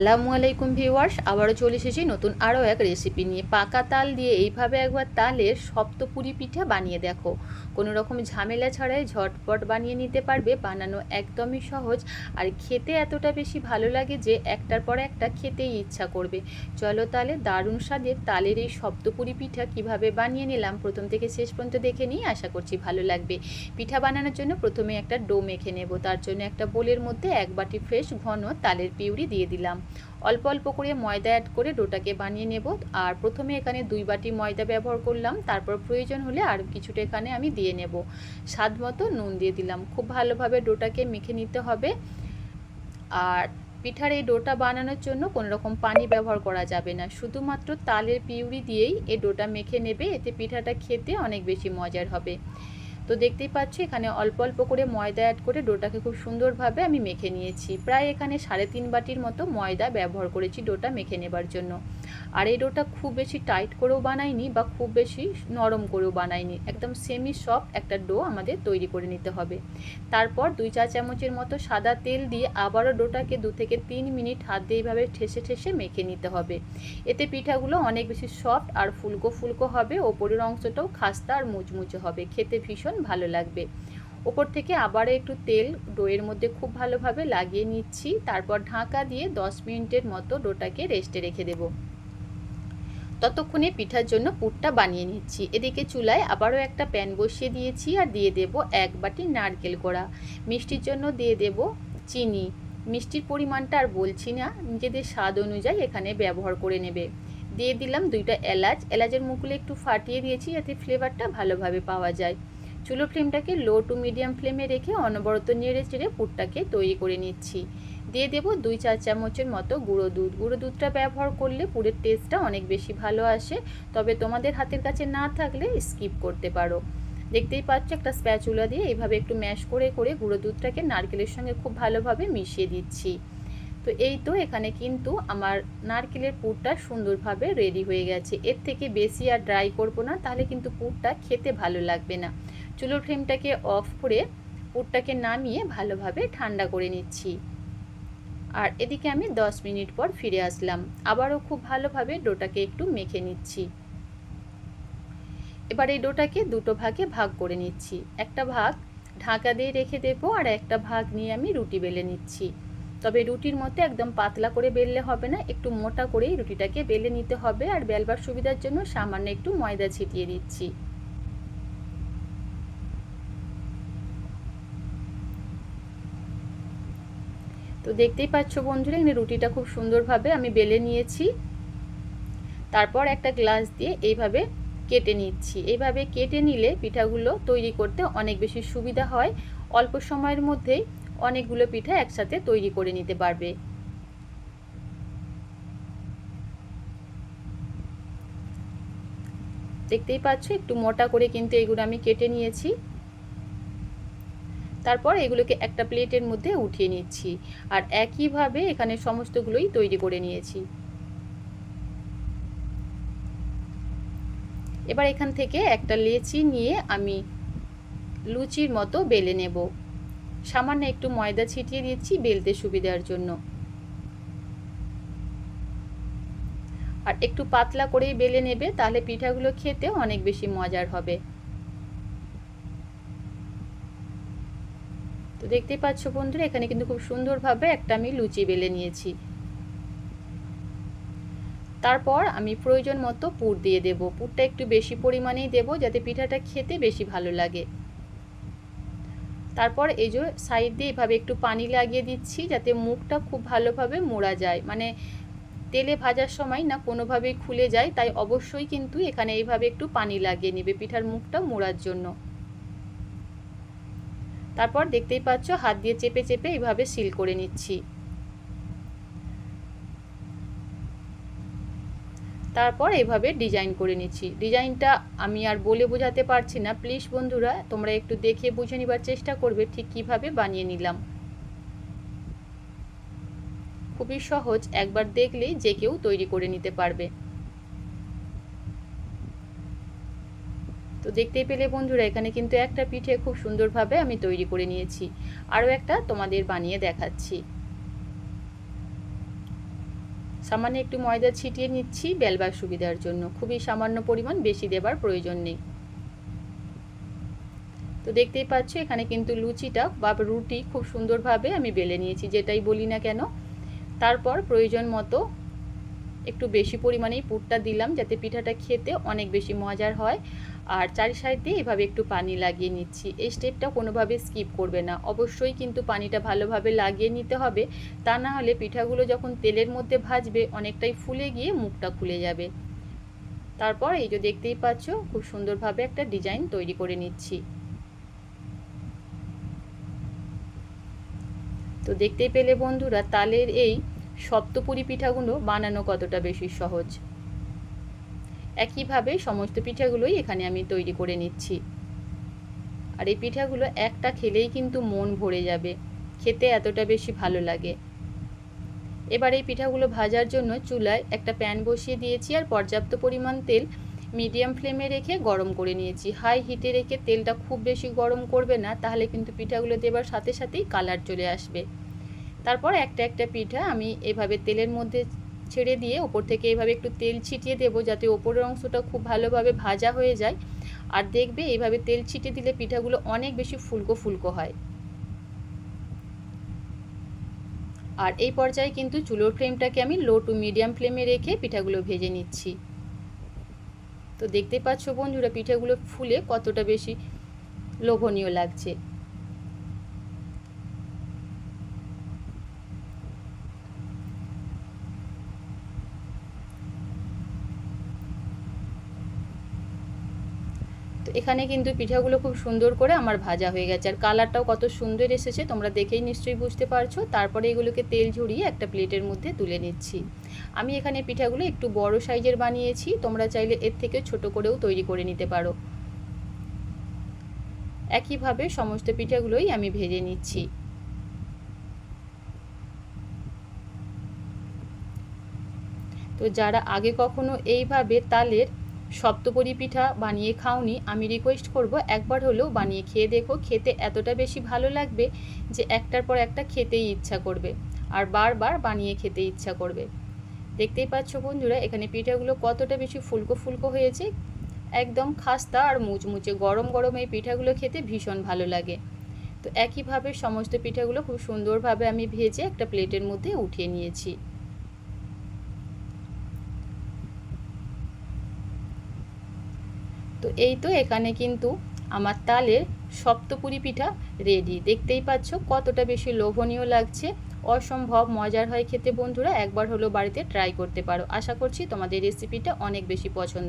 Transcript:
আসসালামু আলাইকুম ভিউয়ার্স, আবারও চলে এসেছি নতুন আরও এক রেসিপি নিয়ে। পাকা তাল দিয়ে এইভাবে একবার তালের সপ্তপুরি পিঠা বানিয়ে দেখো। কোনো রকম ঝামেলা ছাড়াই ঝটপট বানিয়ে নিতে পারবে, বানানো একদমই সহজ। আর খেতে এতটা বেশি ভালো লাগে যে একটার পর একটা খেতেই ইচ্ছা করবে। চলো তাহলে দারুণ স্বাদের তালের এই সপ্তপুরি পিঠা কীভাবে বানিয়ে নিলাম, প্রথম থেকে শেষ পর্যন্ত দেখে নিই, আশা করছি ভালো লাগবে। পিঠা বানানোর জন্য প্রথমে একটা ডো মেখে নেব। তার জন্য একটা বোলের মধ্যে এক বাটি ফ্রেশ ঘন তালের পিউরি দিয়ে দিলাম। অল্প অল্প করে ময়দা অ্যাড করে ডোটাকে বানিয়ে নেব। আর প্রথমে এখানে দুই বাটি ময়দা ব্যবহার করলাম। তারপর প্রয়োজন হলে আর কিছুটা এখানে আমি দিয়ে নেব। স্বাদ মতো নুন দিয়ে দিলাম। খুব ভালোভাবে ডোটাকে মেখে নিতে হবে। আর পিঠার এই ডোটা বানানোর জন্য কোনো রকম পানি ব্যবহার করা যাবে না। শুধুমাত্র তালের পিউরি দিয়েই এই ডোটা মেখে নেবে। এতে পিঠাটা খেতে অনেক বেশি মজার হবে। তো দেখতেই পাচ্ছি, এখানে অল্প অল্প করে ময়দা অ্যাড করে ডোটাকে খুব সুন্দরভাবে আমি মেখে নিয়েছি। প্রায় এখানে সাড়ে তিন বাটির মতো ময়দা ব্যবহার করেছি ডোটা মেখে নেবার জন্য। আর এই ডোটা খুব বেশি টাইট করেও বানাইনি বা খুব বেশি নরম করেও বানাইনি। একদম সেমি সফট একটা ডো আমাদের তৈরি করে নিতে হবে। তারপর দুই চা চামচের মতো সাদা তেল দিয়ে আবারও ডোটাকে দু থেকে তিন মিনিট হাত দিয়ে এইভাবে ঠেসে ঠেসে মেখে নিতে হবে। এতে পিঠাগুলো অনেক বেশি সফট আর ফুলকো ফুলকো হবে, ওপরের অংশটাও খাস্তা আর মুচমুচে হবে। খেতে ভীষণ ভালো লাগবে। ওপর থেকে আবার একটু তেল ডোয়ের মধ্যে খুব ভালোভাবে লাগিয়ে নিচ্ছি। তারপর ঢাকা দিয়ে দশ মিনিটের মতো ডোটাকে রেস্টে রেখে দেবো। ততক্ষণে পিঠার জন্য পুরটা বানিয়ে নিচ্ছি। এদিকে চুলায় আবারও একটা প্যান বসিয়ে দিয়েছি আর দিয়ে দেব এক বাটি নারকেল কোড়া মিষ্টির জন্য দিয়ে দেব চিনি। মিষ্টির পরিমাণটা আর বলছি না, নিজেদের স্বাদ অনুযায়ী এখানে ব্যবহার করে নেবে। দিয়ে দিলাম দুইটা এলাচ। এলাচের মুখগুলো একটু ফাটিয়ে দিয়েছি যাতে ফ্লেভারটা ভালোভাবে পাওয়া যায়। চুলো ফ্লেমটাকে লো টু মিডিয়াম ফ্লেমে রেখে অনবরত নেড়ে চেড়ে পুরটাকে তৈরি করে নিচ্ছি। দিয়ে দেব দুই চার চামচের মতো গুঁড়ো দুধ। গুঁড়ো দুধটা ব্যবহার করলে পুরের টেস্টটা অনেক বেশি ভালো আসে। তবে তোমাদের হাতের কাছে না থাকলে স্কিপ করতে পারো। দেখতেই পাচ্ছ একটা স্প্যাচুলা দিয়ে এইভাবে একটু ম্যাশ করে করে গুঁড়ো দুধটাকে নারকেলের সঙ্গে খুব ভালোভাবে মিশিয়ে দিচ্ছি। তো এই তো এখানে কিন্তু আমার নারকেলের পুরটা সুন্দরভাবে রেডি হয়ে গেছে। এর থেকে বেশি আর ড্রাই করব না, তাহলে কিন্তু পুরটা খেতে ভালো লাগবে না। চুলোর ফ্লেমটাকে অফ করে পুরটাকে নামিয়ে ভালোভাবে ঠান্ডা করে নিচ্ছি। আর এদিকে আমি 10 মিনিট পর ফিরে আসলাম। আবারও খুব ভালোভাবে ডোটাকে একটু মেখে নিচ্ছি। এবার এই ডোটাকে দুটো ভাগে ভাগ করে নিচ্ছি। একটা ভাগ ঢাকা দিয়ে রেখে দেবো আর একটা ভাগ নিয়ে আমি রুটি বেলে নিচ্ছি। তবে রুটির মধ্যে একদম পাতলা করে বেললে হবে না, একটু মোটা করেই রুটিটাকে বেলে নিতে হবে আর বেলবার সুবিধার জন্য সামান্য একটু ময়দা ছিটিয়ে দিচ্ছি। তো দেখতেই পাচ্ছ বন্ধুরা, এখানে রুটিটা খুব সুন্দরভাবে আমি বেলে নিয়েছি। তারপর একটা গ্লাস দিয়ে এইভাবে কেটে নিচ্ছি। এইভাবে কেটে নিলে পিঠাগুলো তৈরি করতে অনেক বেশি সুবিধা হয়। অল্প সময়ের মধ্যেই অনেকগুলো পিঠা একসাথে তৈরি করে নিতে পারবে। দেখতেই পাচ্ছ, একটু মোটা করে কিন্তু এগুলো আমি কেটে নিয়েছি। তারপর এগুলোকে একটা প্লেটের মধ্যে উঠিয়ে নিচ্ছি আর একইভাবে এখানে সমস্তগুলোই তৈরি করে নিয়েছি। এবার এখান থেকে একটা লেচি নিয়ে আমি লুচির মতো বেলে নেব। সামান্য একটু ময়দা ছিটিয়ে দিচ্ছি বেলতে সুবিধার জন্য। আর একটু পাতলা করেই বেলে নেবে, তাহলে পিঠাগুলো খেতে অনেক বেশি মজার হবে। দেখতেই পাচ্ছ বন্ধুরা, এখানে কিন্তু খুব সুন্দরভাবে একটা আমি লুচি বেলে নিয়েছি। তারপর আমি প্রয়োজন মতো পুর দিয়ে দেব। পুরটা একটু বেশি পরিমাণেই দেব যাতে পিঠাটা খেতে বেশি ভালো লাগে। তারপর এই যে সাইড দিয়ে এভাবে একটু পানি লাগিয়ে দিচ্ছি যাতে মুখটা খুব ভালোভাবে মোড়া যায়। মানে তেলে ভাজার সময় না কোনোভাবেই খুলে যায়, তাই অবশ্যই কিন্তু এখানে এইভাবে একটু পানি লাগিয়ে নেবে পিঠার মুখটা মোড়ার জন্য। তারপর দেখতেই পাচ্ছ হাত দিয়ে চেপে চেপে এইভাবে সিল করে নিচ্ছি। তারপর এইভাবে ডিজাইন করে নিচ্ছি। ডিজাইনটা আমি আর বলে বোঝাতে পারছি না। প্লিজ বন্ধুরা, তোমরা একটু দেখে বুঝে নিবার চেষ্টা করবে ঠিক কীভাবে বানিয়ে নিলাম। খুবই সহজ, একবার দেখলেই যে কেউ তৈরি করে নিতে পারবে। তো দেখতেই পেলে বন্ধুরা, এখানে কিন্তু একটা পিঠে খুব সুন্দরভাবে আমি তৈরি করে নিয়েছি। আরও একটা তোমাদের বানিয়ে দেখাচ্ছি। সামান্য একটু ময়দা ছিটিয়ে নিচ্ছি বেলবার সুবিধার জন্য। খুবই সামান্য পরিমাণ, বেশি দেবার প্রয়োজন নেই। তো দেখতেই পাচ্ছ, এখানে কিন্তু লুচিটা বা রুটি খুব সুন্দরভাবে আমি বেলে নিয়েছি, যেটাই বলি না কেন। তারপর প্রয়োজন মতো একটু বেশি পরিমাণেই পুরটা দিলাম, যাতে পিঠাটা খেতে অনেক বেশি মজার হয়। আর চারি সাইড দিয়ে এভাবে একটু পানি লাগিয়ে নিচ্ছি। এই স্টেপটা কোনোভাবে স্কিপ করবে না। অবশ্যই কিন্তু পানিটা ভালোভাবে লাগিয়ে নিতে হবে। তা না হলে পিঠাগুলো যখন তেলের মধ্যে ভাজবে, অনেকটাই ফুলে গিয়ে মুখটা খুলে যাবে। তারপর এই যে দেখতেই পাচ্ছ, খুব সুন্দরভাবে একটা ডিজাইন তৈরি করে নিচ্ছি। তো দেখতেই পেলে বন্ধুরা, তালের এই সপ্তপুরি পিঠাগুলো বানানো কতটা বেশি সহজ। একইভাবে সমস্ত পিঠাগুলোই এখানে আমি তৈরি করে নিচ্ছি। আর এই পিঠাগুলো একটা খেলেই কিন্তু মন ভরে যাবে। খেতে এতটা বেশি ভালো লাগে। এবার এই পিঠাগুলো ভাজার জন্য চুলায় একটা প্যান বসিয়ে দিয়েছি আর পর্যাপ্ত পরিমাণ তেল মিডিয়াম ফ্লেমে রেখে গরম করে নিয়েছি। হাই হিটে রেখে তেলটা খুব বেশি গরম করবে না, তাহলে কিন্তু পিঠাগুলো দেবার সাথে সাথেই কালার চলে আসবে। তারপর একটা একটা পিঠা আমি এভাবে তেলের মধ্যে ছেড়ে দিয়ে ওপর থেকে এভাবে একটু তেল ছিটিয়ে দেবো যাতে ওপরের অংশটা খুব ভালোভাবে ভাজা হয়ে যায়। আর দেখবে এইভাবে তেল ছিটিয়ে দিলে পিঠাগুলো অনেক বেশি ফুলকো ফুলকো হয়। আর এই পর্যায়ে কিন্তু চুলোর ফ্লেমটাকে আমি লো টু মিডিয়াম ফ্লেমে রেখে পিঠাগুলো ভেজে নিচ্ছি। তো দেখতে পাচ্ছ বন্ধুরা, পিঠাগুলো ফুলে কতটা বেশি লোভনীয় লাগছে। তো এখানে কিন্তু পিঠাগুলো খুব সুন্দর করে আমার ভাজা হয়ে গেছে। আর কালারটাও কত সুন্দর এসেছে, তোমরা দেখেই নিশ্চয়ই বুঝতে পারছ। তারপরে এগুলোকে তেল ঝরিয়ে একটা প্লেটের মধ্যে তুলে নিচ্ছি। আমি এখানে পিঠাগুলো একটু বড় সাইজের বানিয়েছি, তোমরা চাইলে এর থেকে ছোট করেও তৈরি করে নিতে পারো। একইভাবে সমস্ত পিঠাগুলোই আমি ভেজে নিচ্ছি। তো যারা আগে কখনো এইভাবে তালের সপ্তপরি পিঠা বানিয়ে খাওনি। আমি রিকোয়েস্ট করব একবার হলেও বানিয়ে খেয়ে দেখো, খেতে এতটা বেশি ভালো লাগবে যে একটার পর একটা খেতেই ইচ্ছা করবে আর বারবার বানিয়ে খেতে ইচ্ছা করবে। দেখতেই পাচ্ছ বন্ধুরা, এখানে পিঠাগুলো কতটা বেশি ফুলকো ফুলকো হয়েছে। একদম খাস্তা আর মুচমুচে গরম গরম এই পিঠাগুলো খেতে ভীষণ ভালো লাগে। তো একইভাবে সমস্ত পিঠাগুলো খুব সুন্দরভাবে আমি ভেজে একটা প্লেটের মধ্যে উঠিয়ে নিয়েছি। তো এই তো এখানে কিন্তু আমার তালের সপ্তপুরি পিঠা রেডি দেখতেই পাচ্ছ কতটা বেশি লোভনীয় লাগছে। অসম্ভব মজার হয় খেতে বন্ধুরা, একবার হলো বাড়িতে ট্রাই করতে পারো। আশা করছি তোমাদের রেসিপিটা অনেক বেশি পছন্দ।